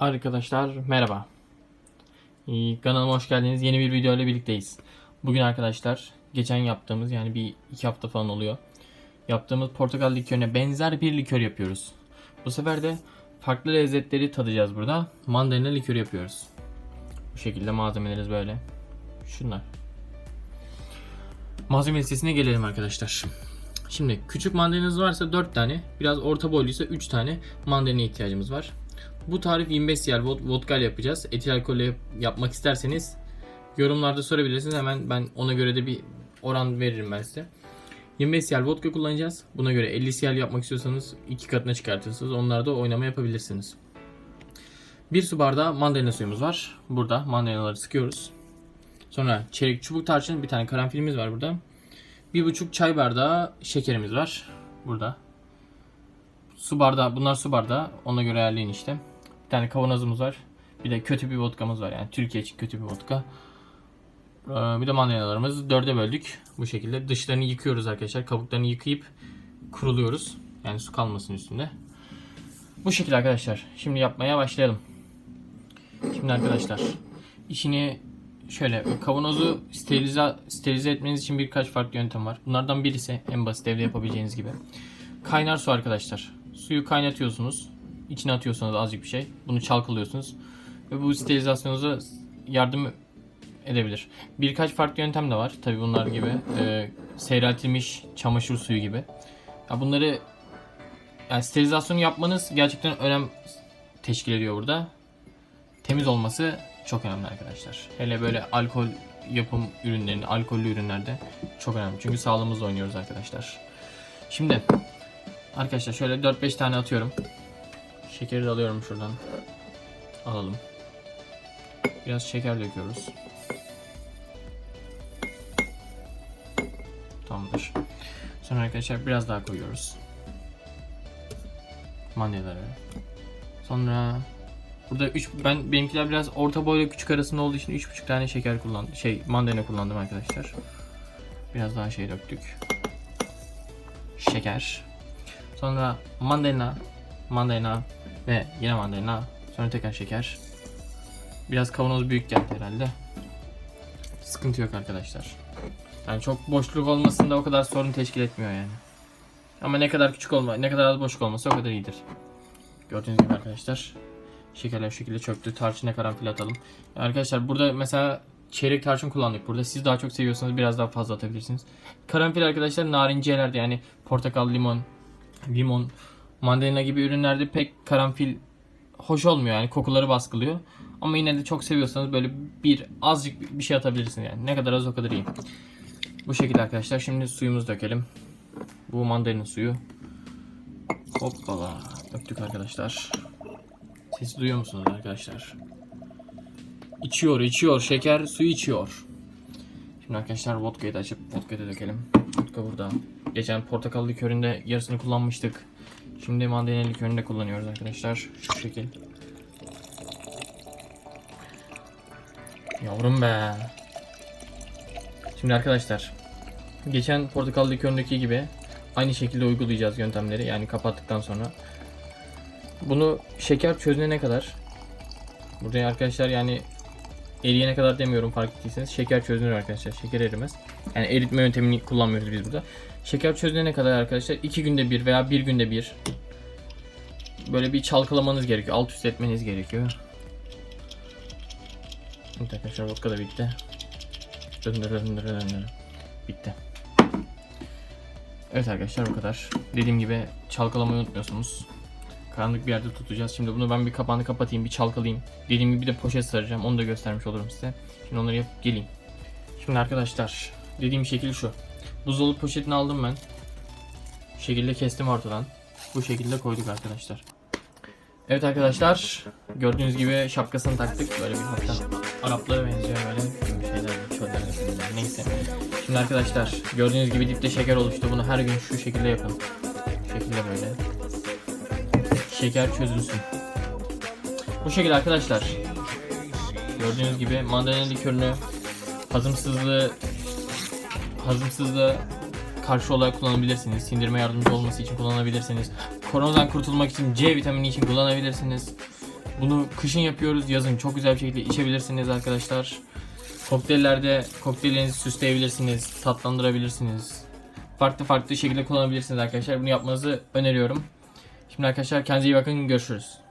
Arkadaşlar merhaba. Ee, Kanalıma hoş geldiniz. Yeni bir video ile birlikteyiz. Bugün arkadaşlar geçen yaptığımız yani bir iki hafta falan oluyor. Yaptığımız portakal likörüne benzer bir likör yapıyoruz. Bu sefer de farklı lezzetleri tadacağız burada. Mandalina likörü yapıyoruz. Bu şekilde malzemelerimiz böyle. Şunlar. Malzeme listesine gelelim arkadaşlar. Şimdi küçük mandalinanız varsa 4 tane, biraz orta boyluysa 3 tane mandalina ihtiyacımız var. Bu tarif 25 cl vod- vodka yapacağız. Etil alkolle yap- yapmak isterseniz yorumlarda sorabilirsiniz. Hemen ben ona göre de bir oran veririm ben size. 25 cl vodka kullanacağız. Buna göre 50 cl yapmak istiyorsanız iki katına çıkartırsınız. Onlarda oynama yapabilirsiniz. Bir su bardağı mandalina suyumuz var. Burada mandalinaları sıkıyoruz. Sonra çeyrek çubuk tarçın, bir tane karanfilimiz var burada. Bir buçuk çay bardağı şekerimiz var. Burada. Su bardağı, bunlar su bardağı. Ona göre ayarlayın işte. Bir tane kavanozumuz var. Bir de kötü bir vodkamız var. Yani Türkiye için kötü bir vodka. Ee, Bir de mandalinalarımızı dörde böldük. Bu şekilde. Dışlarını yıkıyoruz arkadaşlar. Kabuklarını yıkayıp kuruluyoruz. Yani su kalmasın üstünde. Bu şekilde arkadaşlar. Şimdi yapmaya başlayalım. Şimdi arkadaşlar işini şöyle kavanozu sterilize, sterilize etmeniz için birkaç farklı yöntem var. Bunlardan birisi en basit evde yapabileceğiniz gibi. Kaynar su arkadaşlar. Suyu kaynatıyorsunuz. İçine atıyorsunuz azıcık bir şey. Bunu çalkalıyorsunuz. Ve bu sterilizasyonunuza yardım edebilir. Birkaç farklı yöntem de var. Tabi bunlar gibi. Ee, seyreltilmiş çamaşır suyu gibi. Ya bunları yani sterilizasyonu yapmanız gerçekten önem teşkil ediyor burada. Temiz olması çok önemli arkadaşlar. Hele böyle alkol yapım ürünlerinde, alkollü ürünlerde çok önemli. Çünkü sağlığımızla oynuyoruz arkadaşlar. Şimdi arkadaşlar şöyle 4-5 tane atıyorum. Şekeri de alıyorum şuradan. Alalım. Biraz şeker döküyoruz. Tamamdır. Sonra arkadaşlar biraz daha koyuyoruz. Mandalinaları. Sonra burada 3 ben benimkiler biraz orta boyla küçük arasında olduğu için 3,5 tane şeker kullandım. Şey mandalina kullandım arkadaşlar. Biraz daha şey döktük. Şeker. Sonra mandalina, mandalina ve yine mandalina. Sonra tekrar şeker. Biraz kavanoz büyük geldi herhalde. Sıkıntı yok arkadaşlar. Yani çok boşluk olmasında o kadar sorun teşkil etmiyor yani. Ama ne kadar küçük olma, ne kadar az boşluk olması o kadar iyidir. Gördüğünüz gibi arkadaşlar. Şekerler şu şekilde çöktü. Tarçına karanfil atalım. Arkadaşlar burada mesela çeyrek tarçın kullandık burada. Siz daha çok seviyorsanız biraz daha fazla atabilirsiniz. Karanfil arkadaşlar narinciyelerde yani portakal, limon, limon, mandalina gibi ürünlerde pek karanfil hoş olmuyor yani kokuları baskılıyor. Ama yine de çok seviyorsanız böyle bir azıcık bir şey atabilirsiniz yani. Ne kadar az o kadar iyi. Bu şekilde arkadaşlar. Şimdi suyumuzu dökelim. Bu mandalina suyu. Hoppala. Döktük arkadaşlar. Sesi duyuyor musunuz arkadaşlar? İçiyor, içiyor. Şeker suyu içiyor. Şimdi arkadaşlar vodkayı da açıp vodkayı da dökelim. Vodka burada. Geçen portakal liköründe yarısını kullanmıştık. Şimdi mandalina likörünü de kullanıyoruz arkadaşlar. Şu şekil. Yavrum be. Şimdi arkadaşlar. Geçen portakal liköründeki gibi aynı şekilde uygulayacağız yöntemleri. Yani kapattıktan sonra. Bunu şeker çözünene kadar Buraya arkadaşlar yani eriyene kadar demiyorum fark ettiyseniz. Şeker çözünür arkadaşlar. Şeker erimez. Yani eritme yöntemini kullanmıyoruz biz burada. Şeker çözünene kadar arkadaşlar iki günde bir veya bir günde bir böyle bir çalkalamanız gerekiyor. Alt üst etmeniz gerekiyor. Evet arkadaşlar vodka da bitti. Döndür döndür döndür. Bitti. Evet arkadaşlar bu kadar. Dediğim gibi çalkalamayı unutmuyorsunuz. Karanlık bir yerde tutacağız. Şimdi bunu ben bir kapağını kapatayım, bir çalkalayayım. Dediğim gibi bir de poşet saracağım. Onu da göstermiş olurum size. Şimdi onları yapıp geleyim. Şimdi arkadaşlar, dediğim şekil şu. Buzdolabı poşetini aldım ben. Bu şekilde kestim ortadan. Bu şekilde koyduk arkadaşlar. Evet arkadaşlar, gördüğünüz gibi şapkasını taktık. Böyle bir hatta Araplara benziyor böyle şeyler, çöller neyse. Şimdi arkadaşlar, gördüğünüz gibi dipte şeker oluştu. Bunu her gün şu şekilde yapın. Şu şekilde böyle şeker çözülsün. Bu şekilde arkadaşlar. Gördüğünüz gibi mandalina likörünü hazımsızlığı hazımsızlığı karşı olarak kullanabilirsiniz. Sindirme yardımcı olması için kullanabilirsiniz. Koronadan kurtulmak için C vitamini için kullanabilirsiniz. Bunu kışın yapıyoruz, yazın çok güzel bir şekilde içebilirsiniz arkadaşlar. Kokteyllerde kokteyllerinizi süsleyebilirsiniz, tatlandırabilirsiniz. Farklı farklı şekilde kullanabilirsiniz arkadaşlar. Bunu yapmanızı öneriyorum. Şimdi arkadaşlar kendinize iyi bakın. Görüşürüz.